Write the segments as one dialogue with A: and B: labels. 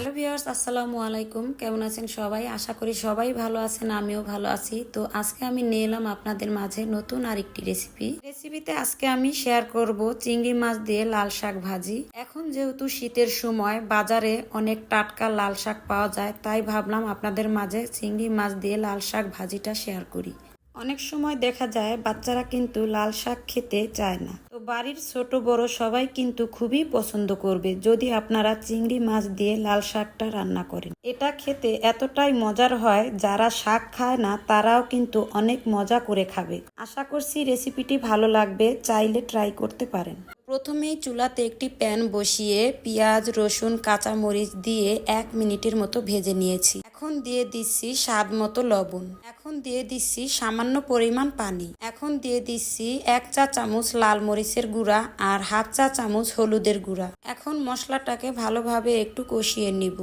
A: Hello viewers, আসসালামু আলাইকুম। কেমন আছেন সবাই? আশা করি সবাই ভালো আছেন, আমিও ভালো আছি। তো আজকে আমি নিয়ে এলাম আপনাদের মাঝে নতুন আরেকটি রেসিপি। রেসিপিতে আজকে আমি শেয়ার করব চিংড়ি মাছ দিয়ে লাল শাক ভাজি। এখন যেহেতু শীতের সময়, বাজারে অনেক টাটকা লাল শাক পাওয়া যায়, তাই ভাবলাম আপনাদের মাঝে চিংড়ি মাছ দিয়ে লাল শাক ভাজিটা শেয়ার করি। অনেক সময় দেখা যায়, বাচ্চারা কিন্তু লাল শাক খেতে চায় না। বাড়ির ছোট বড় সবাই কিন্তু খুবই পছন্দ করবে যদি আপনারা চিংড়ি মাছ দিয়ে লাল শাকটা রান্না করেন। এটা খেতে এতটাই মজার হয়, যারা শাক খায় না, তারাও কিন্তু অনেক মজা করে খাবে। আশা করছি রেসিপিটি ভালো লাগবে, চাইলে ট্রাই করতে পারেন। প্রথমেই চুলাতে একটি প্যান বসিয়ে পেঁয়াজ, রসুন, কাঁচামরিচ দিয়ে এক মিনিটের মতো ভেজে নিয়েছি। এখন দিয়ে দিচ্ছি স্বাদ মতো লবণ। এখন দিয়ে দিচ্ছি সামান্য পরিমাণ পানি। এখন দিয়ে দিচ্ছি এক চা চামচ লাল মরিচের গুঁড়া আর হাফ চা চামচ হলুদের গুঁড়া। এখন মশলাটাকে ভালোভাবে একটু কষিয়ে নিব।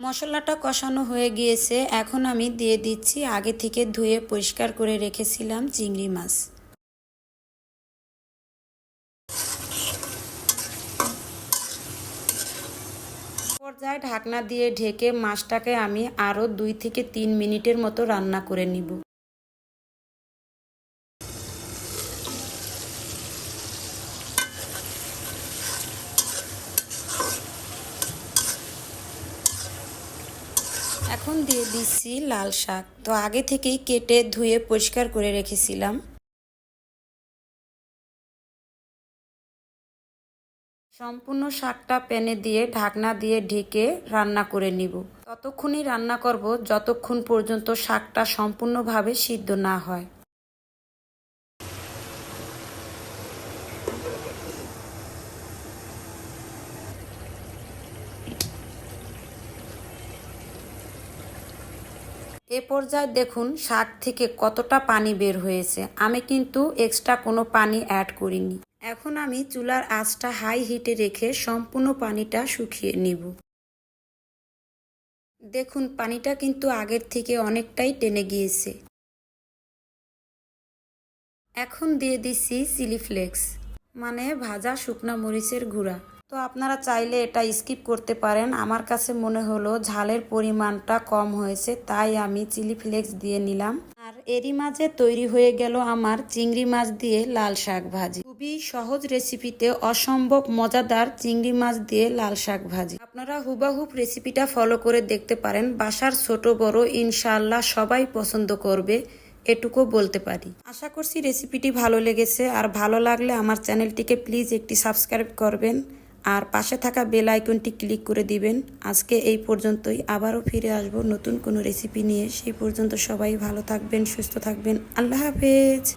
A: মশলাটা কষানো হয়ে গিয়েছে। এখন আমি দিয়ে দিচ্ছি আগে থেকে ধুয়ে পরিষ্কার করে রেখেছিলাম চিংড়ি মাছ। পর্যায়ে ঢাকনা দিয়ে ঢেকে মাছটাকে আমি আরও দুই থেকে তিন মিনিটের মতো রান্না করে নিব। এখন দিয়ে দিচ্ছি লাল শাক। তো আগে থেকেই কেটে ধুয়ে পরিষ্কার করে রেখেছিলাম। সম্পূর্ণ শাকটা প্যানে দিয়ে ঢাকনা দিয়ে ঢেকে রান্না করে নিব। ততক্ষণই রান্না করব যতক্ষণ পর্যন্ত শাকটা সম্পূর্ণভাবে সিদ্ধ না হয়। এ পর্যায়ে দেখুন শাক থেকে কতটা পানি বের হয়েছে। আমি কিন্তু এক্সট্রা কোনো পানি অ্যাড করিনি। এখন আমি চুলার আঁচটা হাই হিটে রেখে সম্পূর্ণ পানিটা শুকিয়ে নিব। দেখুন, পানিটা কিন্তু আগের থেকে অনেকটাই টেনে গিয়েছে। এখন দিয়ে দিচ্ছি চিলি ফ্লেক্স মানে ভাজা শুকনা মরিচের গুঁড়া। তো আপনারা চাইলে এটা স্কিপ করতে পারেন। আমার কাছে মনে হলো ঝালের পরিমাণটা কম হয়েছে, তাই আমি চিলি ফ্লেক্স দিয়ে নিলাম। এরই মাঝে তৈরি হয়ে গেল আমার চিংড়ি মাছ দিয়ে লাল শাক ভাজি। খুবই সহজ রেসিপিতে অসম্ভব মজাদার চিংড়ি মাছ দিয়ে লাল শাক ভাজি। আপনারা হুবাহুব রেসিপিটা ফলো করে দেখতে পারেন। বাসার ছোট বড় ইনশাল্লাহ সবাই পছন্দ করবে, এটুকু বলতে পারি। আশা করছি রেসিপিটি ভালো লেগেছে। আর ভালো লাগলে আমার চ্যানেলটিকে প্লিজ একটি সাবস্ক্রাইব করবেন। আর পাশে থাকা বেল আইকনটি ক্লিক করে দিবেন। আজকে এই পর্যন্তই। আবারও ফিরে আসব নতুন কোনো রেসিপি নিয়ে। সেই পর্যন্ত সবাই ভালো থাকবেন, সুস্থ থাকবেন। আল্লাহ হাফেজ।